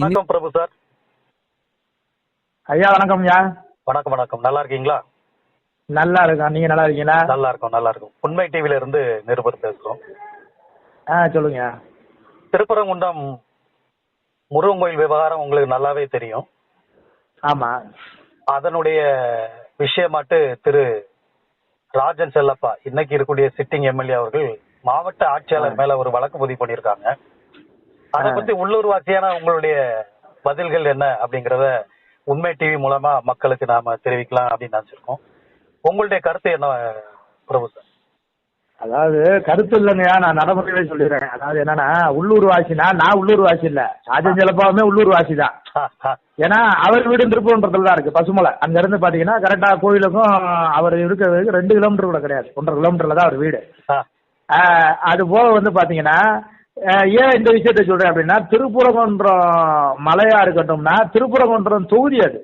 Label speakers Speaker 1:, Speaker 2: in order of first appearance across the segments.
Speaker 1: வணக்கம் பிரபு சார்.
Speaker 2: ஐயா வணக்கம் ஐயா.
Speaker 1: வணக்கம் வணக்கம். நல்லா இருக்கீங்களா?
Speaker 2: நல்லா இருக்கோம். நீங்க நல்லா இருக்கீங்களா?
Speaker 1: நல்லா இருக்கும் நல்லா இருக்கும். உண்மை டிவில இருந்து நிருபர் பேசுறோம்.
Speaker 2: ஆ சொல்லுங்க
Speaker 1: திருப்பரங்குன்றம் முருகன் கோயில் விவகாரம் உங்களுக்கு நல்லாவே தெரியும்.
Speaker 2: ஆமா.
Speaker 1: அதனுடைய விஷயமாட்டு திரு ராஜன் செல்லப்பா இன்னைக்கு இருக்கக்கூடிய சிட்டிங் எம்எல்ஏ அவர்கள் மாவட்ட ஆட்சியாளர் மேல ஒரு வழக்கு பதிவு பண்ணியிருக்காங்க. அதை. பத்தி உள்ளூர்வாசியான உங்களுடைய பதில்கள் என்ன அப்படிங்கறத உண்மை டிவி மூலமா மக்களுக்கு நாம தெரிவிக்கலாம் அப்படின்னு நினைச்சிருக்கோம். உங்களுடைய கருத்து என்ன பிரபு சார்?
Speaker 2: அதாவது கருத்து இல்லைங்கய்யா நான் நடைமுறையிலே சொல்லிடுறேன். அதாவது என்னன்னா உள்ளூர் வாசினா நான் உள்ளூர் வாசி இல்ல. ராஜன் செல்லப்பாவுமே உள்ளூர் வாசி தான். ஏன்னா அவர் வீடு திருப்பூன்றதுல தான் இருக்கு பசுமலை. அங்க இருந்து பாத்தீங்கன்னா கரெக்டா கோயிலுக்கும் அவர் இருக்கிறதுக்கு ரெண்டு கிலோமீட்டர் கூட கிடையாது. ஒன்றரை கிலோமீட்டர்ல தான் அவர் வீடு. அது போக வந்து பாத்தீங்கன்னா ஏன் இந்த விஷயத்த சொல்றேன் அப்படின்னா திருப்புறகுன்றம் மலையா இருக்கட்டும்னா திருப்புறகுன்றம் தொகுதி அது.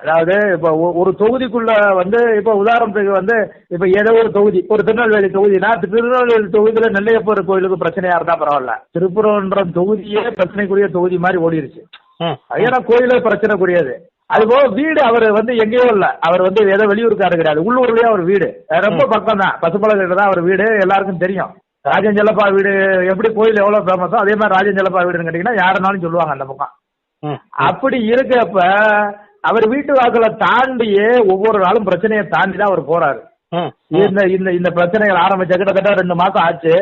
Speaker 2: அதாவது இப்போ ஒரு தொகுதிக்குள்ள வந்து இப்போ உதாரணத்துக்கு வந்து இப்போ ஏதோ ஒரு தொகுதி ஒரு திருநெல்வேலி தொகுதினா திருநெல்வேலி தொகுதியில நெல்லையப்பர் கோயிலுக்கு பிரச்சனையா இருந்தா பரவாயில்ல. திருப்புறகுன்றம் தொகுதியே பிரச்சனைக்குரிய தொகுதி மாதிரி ஓடிருச்சு.
Speaker 1: ம்,
Speaker 2: ஏன்னா கோயிலே பிரச்சனைக்குரியது அது போக வீடு அவர் வந்து எங்கேயோ இல்ல. அவர் வந்து ஏதோ வெளியூருக்காரு கிடையாது. உள்ளூர்லயே அவர் வீடு. ரொம்ப பக்கம் தான் பசுமலை தான் அவர் வீடு. எல்லாருக்கும் தெரியும். ராஜன் வீடு எப்படி கோயில் எவ்வளவு ஃபேமஸோ அதே மாதிரி ராஜன் செல்லப்பா வீடுன்னு கேட்டீங்கன்னா யாருனாலும் சொல்லுவாங்க அந்த பக்கம். அப்படி இருக்கப்ப அவர் வீட்டு வாசலை தாண்டியே ஒவ்வொரு நாளும் பிரச்சனையை தாண்டி தான் அவர் போறாரு. இந்த இந்த இந்த பிரச்சனைகள் ஆரம்பிச்ச கிட்டத்தட்ட ரெண்டு மாசம் ஆச்சு.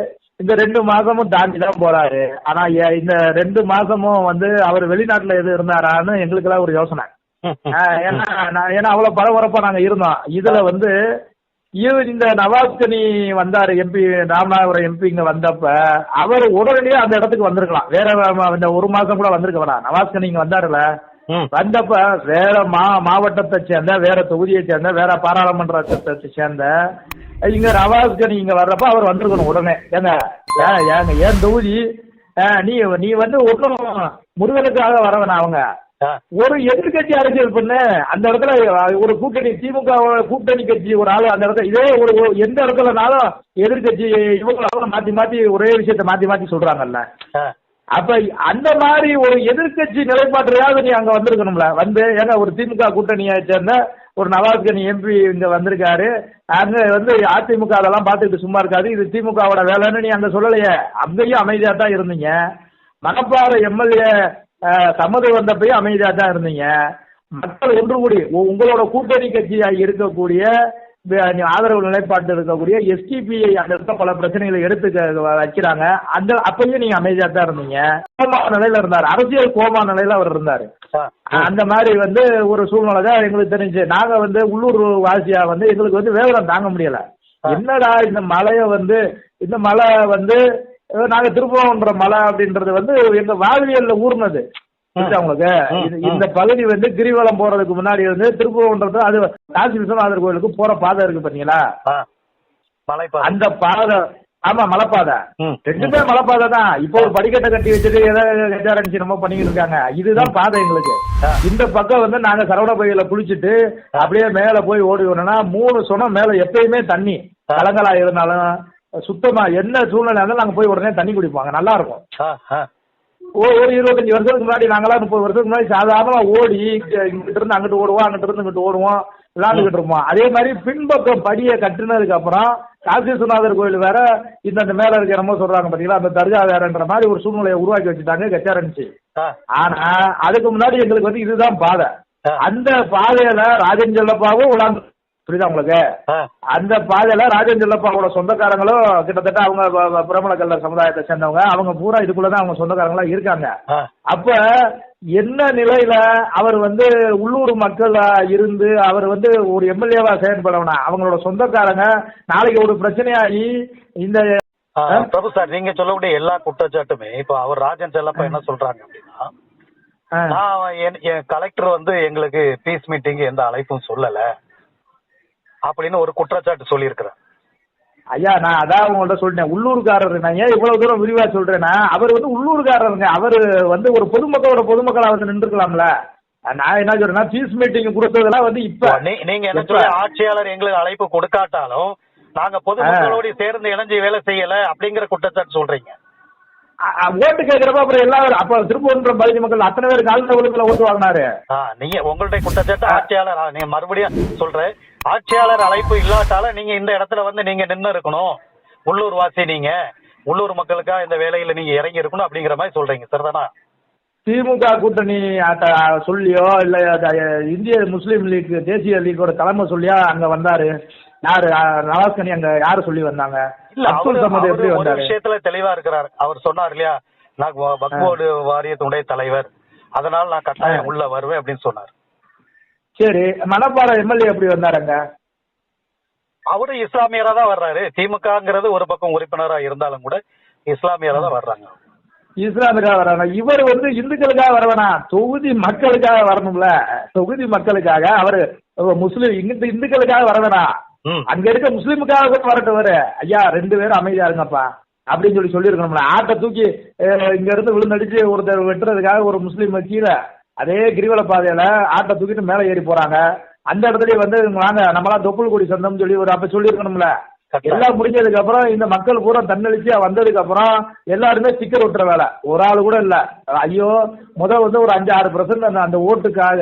Speaker 2: இந்த ரெண்டு மாசமும் தாண்டி தான் போறாரு. ஆனா இந்த ரெண்டு மாசமும் வந்து அவர் வெளிநாட்டுல எது இருந்தாரான்னு எங்களுக்கெல்லாம் ஒரு யோசனை. ஏன்னா நான் ஏன்னா அவ்வளவு பரபரப்பா நாங்க இருந்தோம். இதுல வந்து இவர் இந்த நவாஸ்கனி வந்தாரு எம்பி ராமநாதபுரம் எம்பி இங்க வந்தப்ப அவர் உடனடியே அந்த இடத்துக்கு வந்திருக்கலாம். வேற இந்த ஒரு மாசம் கூட வந்திருக்க வேணாம். நவாஸ்கனி இங்க வந்தாருல வந்தப்ப வேற மா மாவட்டத்தை சேர்ந்த வேற தொகுதியை சேர்ந்த வேற பாராளுமன்றத்தை சேர்ந்த இங்க நவாஸ்கனி இங்க வர்றப்ப அவர் வந்திருக்கணும் உடனே. ஏங்க ஏன் ஏங்க ஏன் தொகுதி? நீ நீ வந்து ஒன்றும் முருகனுக்காக வரவன அவங்க. ஒரு எதிர்கட்சி அரசியல் பண்ணு அந்த இடத்துல ஒரு கூட்டணி திமுக கூட்டணி கட்சி ஒரு ஆளு அந்த இடத்துல இதே ஒரு எந்த இடத்துலனாலும் எதிர்கட்சி இவங்க மாத்தி மாத்தி ஒரே விஷயத்த மாத்தி மாத்தி சொல்றாங்கல்ல. அப்ப அந்த மாதிரி ஒரு எதிர்க்கட்சி நிலைப்பாட்டையாவது நீ அங்க வந்திருக்கணும்ல. வந்து ஏங்க ஒரு திமுக கூட்டணியை சேர்ந்த ஒரு நவாஸ்கனி எம்பி இங்க வந்திருக்காரு. அங்க வந்து அதிமுக அதெல்லாம் பார்த்துக்கிட்டு சும்மா இருக்காது. இது திமுகவோட வேலைன்னு நீ அங்க சொல்லலையே. அங்கேயும் அமைதியா தான் இருந்தீங்க. மணப்பாறை எம்எல்ஏ சம்மதி வந்தப்பயும் அமைதியா தான் இருந்தீங்க. மக்கள் ஒன்று கூடி உங்களோட கூட்டணி கட்சியா இருக்கக்கூடிய ஆதரவு நிலைப்பாட்டு இருக்கக்கூடிய எஸ்டிபிஐ அந்த இடத்துல பல பிரச்சனைகளை எடுத்து வைக்கிறாங்க. அந்த அப்பயும் நீங்க அமைதியா தான் இருந்தீங்க. கோமா நிலையில இருந்தாரு. அரசியல் கோமா நிலையில அவர் இருந்தாரு. அந்த மாதிரி வந்து ஒரு சூழ்நிலை தான் எங்களுக்கு தெரிஞ்சு. நாங்க வந்து உள்ளூர் வாசியா வந்து எங்களுக்கு வந்து வேதனை தாங்க முடியல. என்னடா இந்த மலையை வந்து இந்த மலை வந்து நாங்க திருப்பவன்ற மலை அப்படின்றது வந்து எங்க வாழ்வியல்ல ஊர்னது. உங்களுக்கு. இந்த பகுதி வந்து கிரிவலம் போறதுக்கு முன்னாடி வந்து திருப்பவன்றது அது காசி விஸ்வநாதர் கோயிலுக்கு போற பாதை இருக்கு பாத்தீங்களா? அந்த பாதை ஆமா மலைப்பாதை. ரெண்டுமே மலைப்பாதை தான். இப்போ ஒரு படிக்கட்டை கட்டி வச்சுட்டு ஏதாவது கட்டாரடிச்சு நம்ம பண்ணிக்கிட்டு இருக்காங்க. இதுதான் பாதை எங்களுக்கு. இந்த பக்கம் வந்து நாங்க சரவண பகுதியில குளிச்சுட்டு அப்படியே மேல போய் ஓடி வரணும்னா மூணு சொன்ன மேல எப்பயுமே தண்ணி.
Speaker 1: ஆ.
Speaker 2: கலங்களா இருந்தாலும் சுத்தமா என்ன சூழ்நிலை இருந்தாலும் நாங்க போய் உடனே தண்ணி குடிப்பாங்க நல்லா இருக்கும். ஒரு இருபத்தஞ்சு வருஷத்துக்கு முன்னாடி நாங்களாம் முப்பது வருஷத்துக்கு முன்னாடி சாதாரணமா ஓடி இங்க- இங்கிட்டு இருந்து அங்கிட்டு ஓடுவோம் அங்கிட்டு இருந்து இங்கிட்டு ஓடுவோம் விளையாண்டுகிட்டு இருப்போம். அதே மாதிரி பின்பக்கம் படியை கட்டினதுக்கு அப்புறம் காசி கோயில் வேற இந்த மேல இருக்க என்னமோ சொல்றாங்க பாத்தீங்களா? அந்த தர்கா வேறன்ற மாதிரி ஒரு சூழ்நிலையை உருவாக்கி வச்சுட்டாங்க கச்சாரணிச்சு
Speaker 1: ஆ,
Speaker 2: ஆனா அதுக்கு முன்னாடி எங்களுக்கு வந்து இதுதான் பாதை. அந்த பாதையில ராஜன் செல்லப்பாவும் உலாந்து புரியுதா உங்களுக்கு. அந்த பாதையில ராஜன் செல்லப்பாவோட சொந்தக்காரங்களும் கிட்டத்தட்ட அவங்க கல்லர் சமுதாயத்தை சேர்ந்தவங்க. அவங்க பூரா இதுக்குள்ளதான் அவங்க சொந்தக்காரங்களா இருக்காங்க. அப்ப என்ன நிலையில அவர் வந்து உள்ளூர் மக்களா இருந்து அவர் வந்து ஒரு எம்எல்ஏவா செயல்படணும் அவங்களோட சொந்தக்காரங்க நாளைக்கு ஒரு பிரச்சனையாகி இந்த
Speaker 1: பிரபு சார் நீங்க சொல்லக்கூடிய எல்லா குற்றச்சாட்டுமே இப்போ அவர் ராஜன் செல்லப்பா என்ன சொல்றாங்க அப்படின்னா நான் கலெக்டர் வந்து எங்களுக்கு பீஸ் மீட்டிங் எந்த அழைப்பும் சொல்லல. அப்படின்னு ஒரு குற்றச்சாட்டு சொல்லியிருக்கிறேன்
Speaker 2: ஐயா நான் அதான் உங்கள்ட்ட சொல்லிட்டேன். உள்ளூர்காரர் நான் ஏன் இவ்வளவு தூரம் விரிவா சொல்றேன்னா அவர் வந்து உள்ளூர்காரருங்க. அவர் வந்து ஒரு பொதுமக்களோட பொதுமக்களா வந்து நின்றுக்கலாம்ல. நான் என்ன சொல்றேன்னா பீஸ் மீட்டிங் கொடுத்ததெல்லாம் வந்து இப்ப
Speaker 1: நீங்க என்ன ஆட்சியாளர் எங்களுக்கு அழைப்பு கொடுக்காட்டாலும் நாங்க பொதுமக்களோடு சேர்ந்து இணைஞ்சு வேலை செய்யல அப்படிங்கிற குற்றச்சாட்டு சொல்றீங்க.
Speaker 2: ஓட்டு கேட்கிறப்ப அப்புறம் எல்லாரும் அப்ப திருப்பூர் பகுதி மக்கள் அத்தனை பேர் காலத்த ஒழுங்குல ஓட்டு வாங்கினாரு.
Speaker 1: நீங்க உங்களுடைய குற்றச்சாட்டு ஆட்சியாளர் நீங்க மறுபடியும் சொல்றேன். ஆட்சியாளர் அழைப்பு இல்லாட்டால நீங்க இந்த இடத்துல வந்து நீங்க நின்னு இருக்கணும். உள்ளூர் வாசி நீங்க. உள்ளூர் மக்களுக்கா இந்த வேலையில நீங்க இறங்கி இருக்கணும் அப்படிங்கிற மாதிரி சொல்றீங்க சரிதானா
Speaker 2: திமுக கூட்டணி சொல்லியோ இல்ல இந்திய முஸ்லீம் லீக் தேசிய லீக்கோட தலைமை சொல்லியா அங்க வந்தாரு. யாரு? நவாஸ்கனி அங்க யாரு சொல்லி வந்தாங்க?
Speaker 1: இல்ல
Speaker 2: அப்துல் சமத் எப்படி
Speaker 1: ஒரு
Speaker 2: வந்தாரு?
Speaker 1: விஷயத்துல தெளிவா இருக்கிறார். அவர் சொன்னார் இல்லையா? நான் வக்போர்டு வாரியத்துடைய தலைவர். அதனால நான் கட்டாயம் உள்ள வருவேன் அப்படின்னு சொன்னார்.
Speaker 2: சரி மணப்பாறை எம்எல்ஏ எப்படி வந்தாருங்க?
Speaker 1: அவரு இஸ்லாமியரா தான் வர்றாரு. திமுகங்கிறது ஒரு பக்கம் உறுப்பினரா இருந்தாலும் கூட இஸ்லாமியரா தான் வர்றாங்க.
Speaker 2: இஸ்லாமியரா வராங்க இவர் வந்து இந்துக்களுக்காக வரவேணா தொகுதி மக்களுக்காக வரணும்ல. தொகுதி மக்களுக்காக அவரு முஸ்லீம் இங்க இந்துக்களுக்காக வரவேணா
Speaker 1: ம்.
Speaker 2: அங்க இருக்க முஸ்லீமுக்காக அவரு. ஐயா ரெண்டு பேரும் அமைதியா இருங்கப்பா. அப்படின்னு சொல்லி சொல்லியிருக்கணும்ல. ஆட்டை தூக்கி இங்க இருந்து விழுந்தடிச்சு ஒருத்தர் வெட்டுறதுக்காக ஒரு முஸ்லீம் கீழே அதே கிரிவல பாதையில ஆட்டை தூக்கிட்டு மேலே ஏறி போறாங்க. அந்த இடத்துலயே வந்து வாங்க நம்மளாம் தொப்புள் கொடி சொந்தம்னு சொல்லி ஒரு அப்ப சொல்லியிருக்கணும்ல.
Speaker 1: கரெக்டா.
Speaker 2: எல்லாம் முடிஞ்சதுக்கு அப்புறம் இந்த மக்கள் பூரா தன்னெழுச்சியா வந்ததுக்கு அப்புறம் எல்லாருமே ஸ்டிக்கர் ஒட்டுற வேலை. ஒரு ஆள் கூட இல்ல. ஐயோ முத வந்து ஒரு அஞ்சு ஆறு பர்சன்ட் அந்த அந்த ஓட்டுக்காக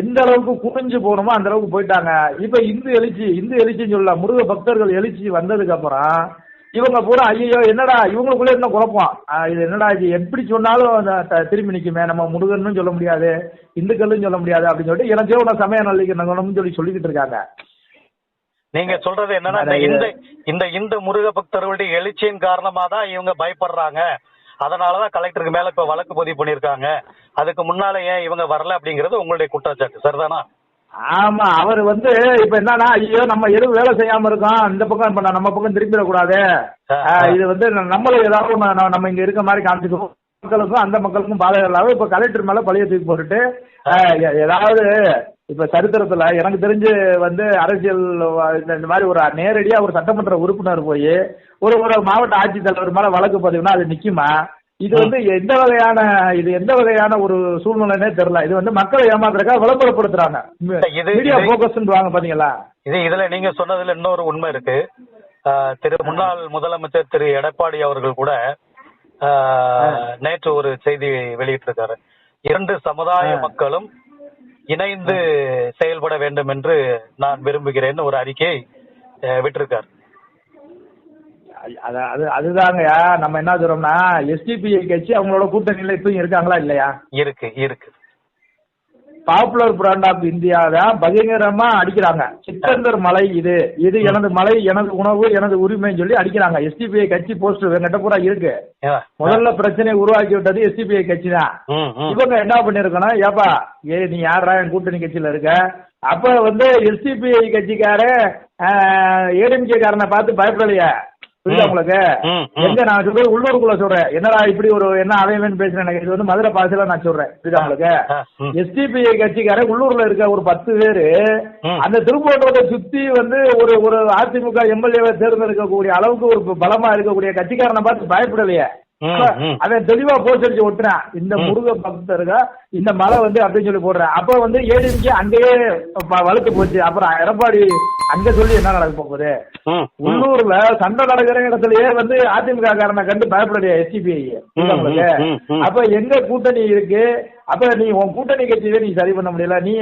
Speaker 2: எந்த அளவுக்கு குனிஞ்சு போகணுமோ அந்த அளவுக்கு போயிட்டாங்க. இப்ப இந்து எழுச்சி இந்து எழுச்சின்னு சொல்லல முருக பக்தர்கள் எழுச்சி வந்ததுக்கு அப்புறம் இவங்க பூரா ஐயோ என்னடா இவங்களுக்குள்ள என்ன குழப்பம்? இது என்னடா இது? எப்படி சொன்னாலும் திரும்பி நிக்குமே நம்ம முருகன்னு சொல்ல முடியாது இந்துக்கள்னு சொல்ல முடியாது அப்படின்னு சொல்லிட்டு எனக்கே உன சமய நல்லிக்கணும்னு சொல்லி சொல்லிக்கிட்டு இருக்காங்க.
Speaker 1: நீங்க சொல்றது என்னன்னா இந்த இந்த இந்து முருக பக்தர்களுடைய எழுச்சியின் காரணமா தான் இவங்க பயப்படுறாங்க. அதனாலதான் கலெக்டருக்கு மேல இப்ப வழக்கு பதிவு பண்ணிருக்காங்க அதுக்கு முன்னால ஏன் இவங்க வரல அப்படிங்கறது உங்களுடைய குற்றச்சாட்டு சரிதானா?
Speaker 2: ஆமா அவர் வந்து இப்ப என்னன்னா ஐயோ நம்ம எதுவும் வேலை செய்யாம இருக்கோம். இந்த பக்கம் நம்ம பக்கம் திரும்பிடக்கூடாது. இது வந்து நம்மளும் ஏதாவது நம்ம- இங்க இருக்க மாதிரி காமிச்சுக்கோ மக்களுக்கும் அந்த மக்களுக்கும் பாதகம் இல்லாம இப்ப கலெக்டர் மேல பழைய தூக்கி போட்டுட்டு ஏதாவது இப்ப சரித்திரத்துல எனக்கு தெரிஞ்சு வந்து அரசியல் இந்த மாதிரி ஒரு நேரடியா ஒரு சட்டமன்ற உறுப்பினர் போய் ஒரு ஒரு மாவட்ட ஆட்சித்தலைவர் மேல வழக்கு பதிவுனா அது நிக்குமா? இது வந்து எந்த வகையான இது எந்த வகையான ஒரு சூழ்நிலைன்னே தெரியல. இது வந்து மக்களை ஏமாத்துறக்கா விளம்பரப்படுத்துறாங்க.
Speaker 1: இது-
Speaker 2: மீடியா போக்கஸ் வாங்க பாத்தீங்களா?
Speaker 1: இது இதுல நீங்க சொன்னதுல இன்னொரு உண்மை இருக்கு. திரு முன்னாள் முதலமைச்சர் திரு எடப்பாடி அவர்கள் கூட நேற்று ஒரு செய்தி வெளியிட்டிருக்காரு. இரண்டு சமுதாய. மக்களும் இணைந்து செயல்பட வேண்டும் என்று நான் விரும்புகிறேன்னு ஒரு அறிக்கை விட்டிருக்காரு.
Speaker 2: அது அது அதுதாங்கய்யா. நம்ம என்ன சொல்றோம்னா எஸ்டிபிஐ கட்சி அவங்களோட கூட்டணியில இப்பயும் இருக்காங்களா இல்லையா?
Speaker 1: இருக்கு இருக்கு.
Speaker 2: பாப்புலர் பிராண்ட் ஆஃப் இந்தியாவை பகிரங்கமா அடிக்கிறாங்க. சிக்கந்தர் மலை இது இது எனது மலை எனது உணவு எனது உரிமைன்னு சொல்லி அடிக்கிறாங்க. எஸ்டிபிஐ கட்சி போஸ்டர் எங்கிட்ட பூரா இருக்கு. முதல்ல பிரச்சனையை உருவாக்கி விட்டது எஸ்டிபிஐ கட்சி தான். இவங்க என்ன பண்ணிருக்கணும் ஏப்பா ஏ நீ யாரா என் கூட்டணி கட்சியில இருக்க? அப்ப வந்து எஸ்டிபிஐ கட்சிக்கார ஏடிஎம்கே காரனை பார்த்து பயப்படலையே. புரியுதா. உங்களுக்கு. எங்க நான் சொல்றது உள்ளூருக்குள்ள சொல்றேன் என்னடா இப்படி ஒரு என்ன அவன் பேசுறேன் எனக்கு இது வந்து மதுரை பாசையில நான் சொல்றேன் புரியுதா உங்களுக்கு. எஸ்டிபிஐ கட்சிக்காரன் உள்ளூர்ல இருக்க ஒரு பத்து பேரு. அந்த திருப்போட்டத்தை சுத்தி வந்து ஒரு ஒரு அதிமுக எம்எல்ஏவை தேர்ந்தெடுக்கக்கூடிய அளவுக்கு ஒரு பலமா இருக்கக்கூடிய கட்சிக்காரனை பார்த்து பயப்படலையே. அவன் தெளிவா போஸ்ட் ஒட்டுறான். இந்த. முருக பக்தருக இந்த மலை வந்து அப்படின்னு சொல்லி போடுறான். அப்ப வந்து ஏடிஎம்கே அங்கேயே வழுத்து போச்சு. அப்புறம் எடப்பாடி அங்க சொல்லி என்ன நடக்க போகுது. உள்ளூர்ல சண்டை நடக்கிற இடத்துலயே வந்து அதிமுக காரனை கண்டு பயப்படலையா எஸ்டிபிஐ. அப்ப எங்க கூட்டணி இருக்கு? அப்ப நீ உன் கூட்டணி கட்சியை நீ சரி பண்ண முடியல. நீ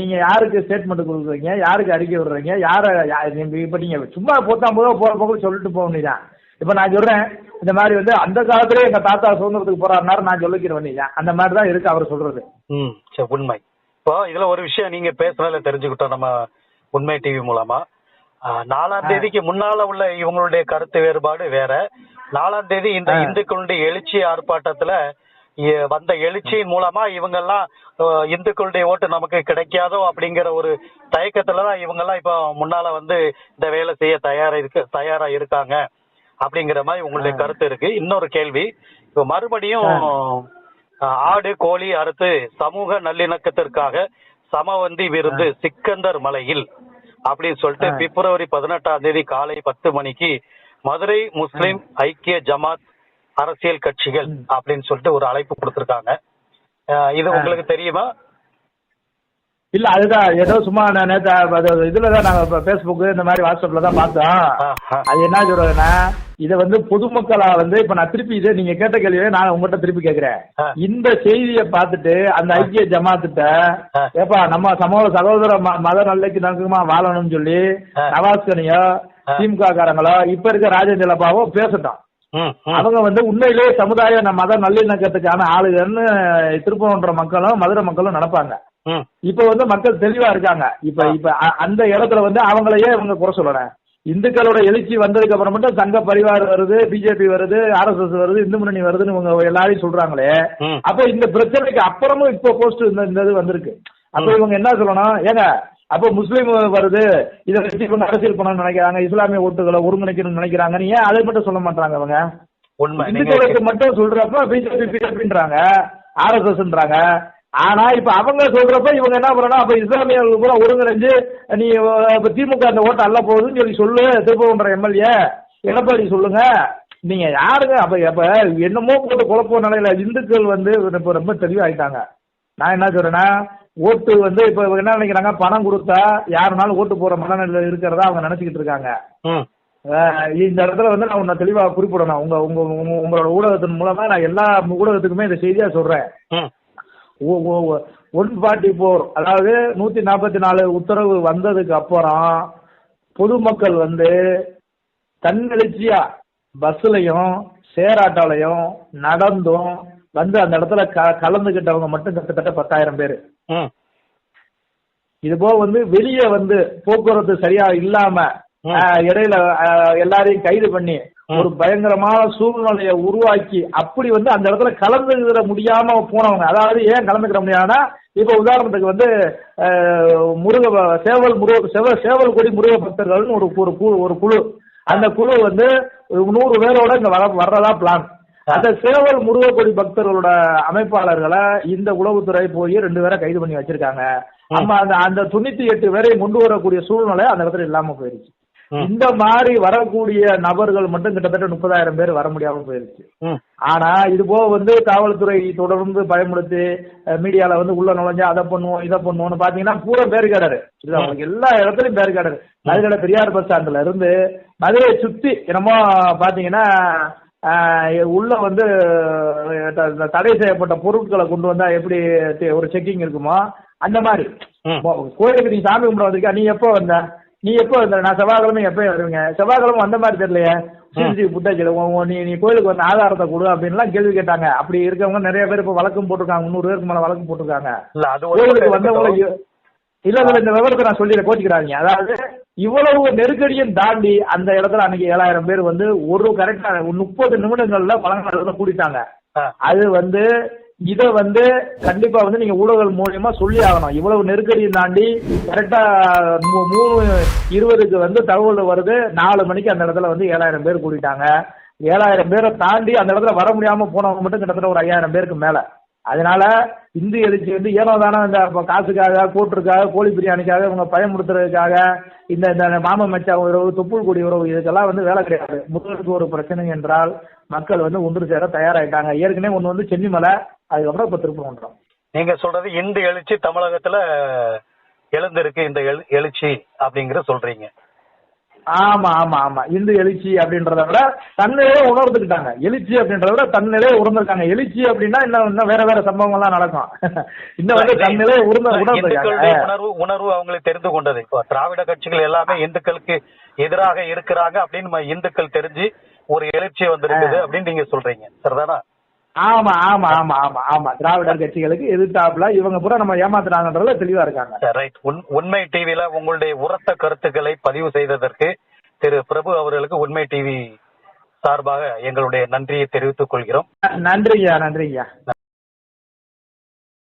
Speaker 2: நீங்க யாருக்கு ஸ்டேட்மெண்ட் கொடுக்குறீங்க? யாருக்கு அறிக்கை விடுறீங்க? யார இப்ப நீங்க சும்மா போத்தாம் போதோ போற போக்கு சொல்லிட்டு போக வேண்டியதான் இப்ப நான் சொல்றேன் இந்த மாதிரி வந்து அந்த காலத்திலே எங்க தாத்தா சுதந்திரத்துக்கு போறாருனாரு நான் சொல்லிக்கிற வேண்டியதான் அந்த மாதிரி தான் இருக்கு அவர் சொல்றது.
Speaker 1: ம் சரி உண்மை. இப்போ இதுல ஒரு விஷயம் நீங்க பேசுனதுல தெரிஞ்சுக்கிட்டோம் நம்ம உண்மை டிவி மூலமா. நாலாம் தேதிக்கு முன்னால உள்ள இவங்களுடைய கருத்து வேறுபாடு வேற. நாலாம் தேதி இந்த. இந்துக்களுடைய எழுச்சி ஆர்ப்பாட்டத்துல வந்த எழுச்சியின் மூலமா இவங்க எல்லாம் இந்துக்களுடைய ஓட்டு நமக்கு கிடைக்காதோ அப்படிங்கிற ஒரு தயக்கத்துல தான் இவங்க எல்லாம் இப்போ முன்னால வந்து இந்த வேலை செய்ய தயாரா இருக்கு தயாரா இருக்காங்க. அப்படிங்கிற மாதிரி உங்களுடைய. கருத்து இருக்கு இன்னொரு கேள்வி இப்போ மறுபடியும் ஆடு கோழி அறுத்து சமூக நல்லிணக்கத்திற்காக சமவந்தி விருந்து சிக்கந்தர் மலையில் அப்படின்னு சொல்லிட்டு. பிப்ரவரி பதினெட்டாம் தேதி காலை பத்து மணிக்கு மதுரை முஸ்லிம் ஐக்கிய ஜமாத் அரசியல் கட்சிகள். அப்படின்னு சொல்லிட்டு ஒரு அழைப்பு கொடுத்திருக்காங்க இது. உங்களுக்கு தெரியுமா
Speaker 2: இல்ல அதுதான் ஏதோ சும்மா நான் நேத்து அது இதுல தான் நாங்க ஃபேஸ்புக் இந்த மாதிரி வாட்ஸ்அப்ல தான் பார்த்தோம். அது என்ன சொல்றதுன்னா இத வந்து பொதுமக்களா வந்து இப்ப நான் திருப்பி இதை நீங்க கேட்ட கேள்வியை நான் உங்ககிட்ட திருப்பி கேக்குறேன். இந்த செய்தியை பார்த்துட்டு அந்த ஐக்கிய ஜமாத்துட்ட. ஏப்பா நம்ம சமூக சகோதர மத நல்லைக்கு நங்குமா வாழணும்னு சொல்லி. நவாஸ்கனியோ. திமுக காரங்களோ இப்ப இருக்க ராஜேந்திர பாவோ பேசட்டும். அவங்க வந்து உண்மையிலேயே சமுதாய மத நல்லிணக்கத்துக்கான ஆளுகன்னு திருப்பூர்ன்ற மக்களும் மதுரை மக்களும் நடப்பாங்க. இப்ப வந்து மக்கள் தெளிவா இருக்காங்க. இப்ப இப்ப அந்த இடத்துல வந்து அவங்களையே இவங்க குறை சொல்லணும் இந்துக்களோட எழுச்சி வந்ததுக்கு அப்புறம் மட்டும் சங்க பரிவார் வருது பிஜேபி வருது ஆர்எஸ்எஸ் வருது இந்து முன்னணி வருதுன்னு இவங்க எல்லாரையும் சொல்றாங்களே. அப்ப இந்த பிரச்சனைக்கு அப்புறமும் இப்போ போஸ்ட் இந்த இது வந்திருக்கு. அப்ப. இவங்க என்ன சொல்லணும்? ஏங்க அப்ப முஸ்லீம் வருது இதை வச்சு இவங்க அரசியல் பண்ணணும்னு நினைக்கிறாங்க இஸ்லாமிய ஓட்டுகளை ஒருங்கிணைக்கணும்னு நினைக்கிறாங்க ஏன் அதை மட்டும் சொல்ல மாட்டாங்க அவங்க?
Speaker 1: உண்மை.
Speaker 2: இந்துக்களுக்கு மட்டும் சொல்றப்ப பிஜேபி பிஜேபின்றாங்க ஆர்எஸ்எஸ்ன்றாங்க ஆனா இப்ப அவங்க சொல்றப்ப இவங்க என்ன பண்ணணும் அப்ப இஸ்லாமியர்கள் கூட ஒருங்கிணைஞ்சு நீ இப்ப திமுக அந்த ஓட்டு அல்ல போகுதுன்னு சொல்லி சொல்லு திருப்பூர் எம்எல்ஏ. எடப்பாடி சொல்லுங்க. நீங்க யாருங்க? அப்ப அப்ப என்னமோ போட்டு குழப்ப நிலையில இந்துக்கள் வந்து இப்ப ரொம்ப தெளிவாயிட்டாங்க. நான் என்ன சொல்றேன்னா ஓட்டு வந்து இப்ப என்ன நினைக்கிறாங்க? பணம் கொடுத்தா யாருனாலும் ஓட்டு போற மனநிலையில இருக்கிறதா அவங்க நினைச்சுக்கிட்டு இருக்காங்க. இந்த இடத்துல வந்து நான் உன்னை தெளிவா குறிப்பிடணும். உங்க உங்க உங்க- உங்களோட ஊடகத்தின் மூலமா நான் எல்லா ஊடகத்துக்குமே இந்த செய்தியா சொல்றேன். ஒன் ஃபார்ட்டி ஃபோர் அதாவது நூத்தி நாற்பத்தி நாலு உத்தரவு வந்ததுக்கு அப்புறம் பொதுமக்கள் வந்து தன்னெழுச்சியா பஸ்லயும் சேராட்டாலையும் நடந்தும் வந்து அந்த இடத்துல க கலந்துக்கிட்டவங்க மட்டும் கிட்டத்தட்ட பத்தாயிரம் பேர். இது போக வந்து வெளியே வந்து போக்குவரத்து சரியா இல்லாம இடையில எல்லாரையும் கைது பண்ணி. ஒரு பயங்கரமான சூழ்நிலையை உருவாக்கி அப்படி வந்து அந்த இடத்துல கலந்துக்கிற முடியாம போனவங்க. அதாவது ஏன் கலந்துக்கிற முடியாதுன்னா இப்ப உதாரணத்துக்கு வந்து முருக சேவல் முருக சேவ சேவல் கொடி முருக பக்தர்கள்னு ஒரு ஒரு குழு ஒரு குழு. அந்த குழு வந்து நூறு பேரோட இங்க வர வர்றதா பிளான் அந்த சேவல் முருகக்கொடி பக்தர்களோட அமைப்பாளர்களை இந்த உளவுத்துறை போய் ரெண்டு பேரை கைது பண்ணி வச்சிருக்காங்க. நம்ம அந்த அந்த தொண்ணூத்தி எட்டு பேரையும் கொண்டு வரக்கூடிய சூழ்நிலை அந்த இடத்துல இல்லாம போயிருச்சு. இந்த மாதிரி வரக்கூடிய நபர்கள் மட்டும் கிட்டத்தட்ட முப்பதாயிரம் பேர் வர முடியாம போயிருச்சு. ஆனா இது போக வந்து காவல்துறை தொடர்ந்து பயமுடுத்தி மீடியால வந்து உள்ள நுழைஞ்சு அதை பண்ணுவோம் இதை பண்ணுவோம்னு பாத்தீங்கன்னா பூரா பேருக்காடரு இது அவங்களுக்கு எல்லா இடத்துலயும் பேருக்காடரு மதுரை பெரியார் பஸ் ஸ்டாண்ட்ல இருந்து மதுரையை சுத்தி என்னமோ பாத்தீங்கன்னா உள்ள வந்து தடை செய்யப்பட்ட பொருட்களை கொண்டு வந்தா எப்படி ஒரு செக்கிங் இருக்குமோ அந்த மாதிரி. கோயிலுக்கு நீ சாமி கும்பிட வந்திருக்கா நீ எப்போ வந்த? நீ எப்போ வந்த? நான் செவ்வாய்க்கிழமை எப்போ வருவீங்க? செவ்வாய்க்கிழமை வந்த மாதிரி தெரியலையே. சிசிடிவி புட்டேஜில் நீ நீ கோயிலுக்கு வந்து ஆதாரத்தை கொடு அப்படின்லாம் கேள்வி கேட்டாங்க. அப்படி இருக்கவங்க நிறைய பேர் இப்போ வழக்கும் போட்டிருக்காங்க. முந்நூறு பேருக்கு மேலே வழக்கு போட்டிருக்காங்க. கோயிலுக்கு வந்தவங்களுக்கு. இல்ல இல்ல இந்த விவரத்தை நான் சொல்லிடுறேன். கோச்சிக்கிறாங்க அதாவது இவ்வளவு நெருக்கடியும் தாண்டி அந்த இடத்துல அன்னைக்கு ஏழாயிரம் பேர் வந்து ஒரு கரெக்டா முப்பது நிமிடங்கள்ல பழங்காலத்துல கூட்டிட்டாங்க. அது வந்து இத வந்து கண்டிப்பா வந்து நீங்க ஊடகங்கள் மூலியமா சொல்லி ஆகணும். இவ்வளவு நெருக்கடியை தாண்டி கரெக்டா மூணு இருபதுக்கு வந்து தகவல் வருது. நாலு மணிக்கு அந்த இடத்துல வந்து ஏழாயிரம் பேர் கூட்டிட்டாங்க ஏழாயிரம் பேரை தாண்டி அந்த இடத்துல வர முடியாம போனவங்க மட்டும் கிட்டத்தட்ட ஒரு ஐயாயிரம் பேருக்கு மேல. அதனால இந்து எழுச்சி வந்து ஏனோ தானே இந்த காசுக்காக கூட்டுருக்காக கோழி பிரியாணிக்காக இவங்க பயன்படுத்துறதுக்காக இந்த இந்த மாம மச்சா உறவு தொப்புள் கொடி உறவு இதுக்கெல்லாம் வந்து வேலை கிடையாது. முதலுக்கு ஒரு பிரச்சனை என்றால் மக்கள் வந்து ஒன்று சேர தயாராயிட்டாங்க. ஏற்கனவே ஒன்று வந்து சென்னிமலை அதுக்கப்புறம் இப்போ திருப்பரங்குன்றம்
Speaker 1: நீங்க சொல்றது இந்த எழுச்சி தமிழகத்துல எழுந்திருக்கு இந்த எழு- எழுச்சி அப்படிங்கிற சொல்றீங்க.
Speaker 2: ஆமா ஆமா ஆமா. இந்து எழுச்சி அப்படின்றத விட தன்னிலே உணர்ந்துக்கிட்டாங்க. எழுச்சி அப்படின்றத விட தன்னிலே உணர்ந்திருக்காங்க. எழுச்சி அப்படின்னா இன்னும் இன்னும் வேற வேற சம்பவங்கள்லாம் நடக்கும். இன்னும் வந்து தன்னிலே உணர்ந்து உணர்ந்திருக்காங்க
Speaker 1: உணர்வு உணர்வு அவங்களுக்கு தெரிந்து கொண்டது. இப்போ திராவிட கட்சிகள் எல்லாமே இந்துக்களுக்கு எதிராக இருக்கிறாங்க அப்படின்னு இந்துக்கள் தெரிஞ்சு ஒரு எழுச்சி வந்திருக்குது அப்படின்னு நீங்க சொல்றீங்க. சரிதானா?
Speaker 2: ஆமா ஆமா ஆமா ஆமா ஆமா. திராவிடர் கட்சிகளுக்கு எதிர்த்தாப்புல இவங்க பூரா நம்ம ஏமாத்துறாங்கன்றதுல தெளிவா இருக்காங்க.
Speaker 1: ரைட் உண்மை டிவில உங்களுடைய உரத்த கருத்துக்களை பதிவு செய்ததற்கு திரு பிரபு அவர்களுக்கு உண்மை டிவி சார்பாக எங்களுடைய நன்றியை தெரிவித்துக் கொள்கிறோம்.
Speaker 2: நன்றிங்கய்யா நன்றிங்கய்யா.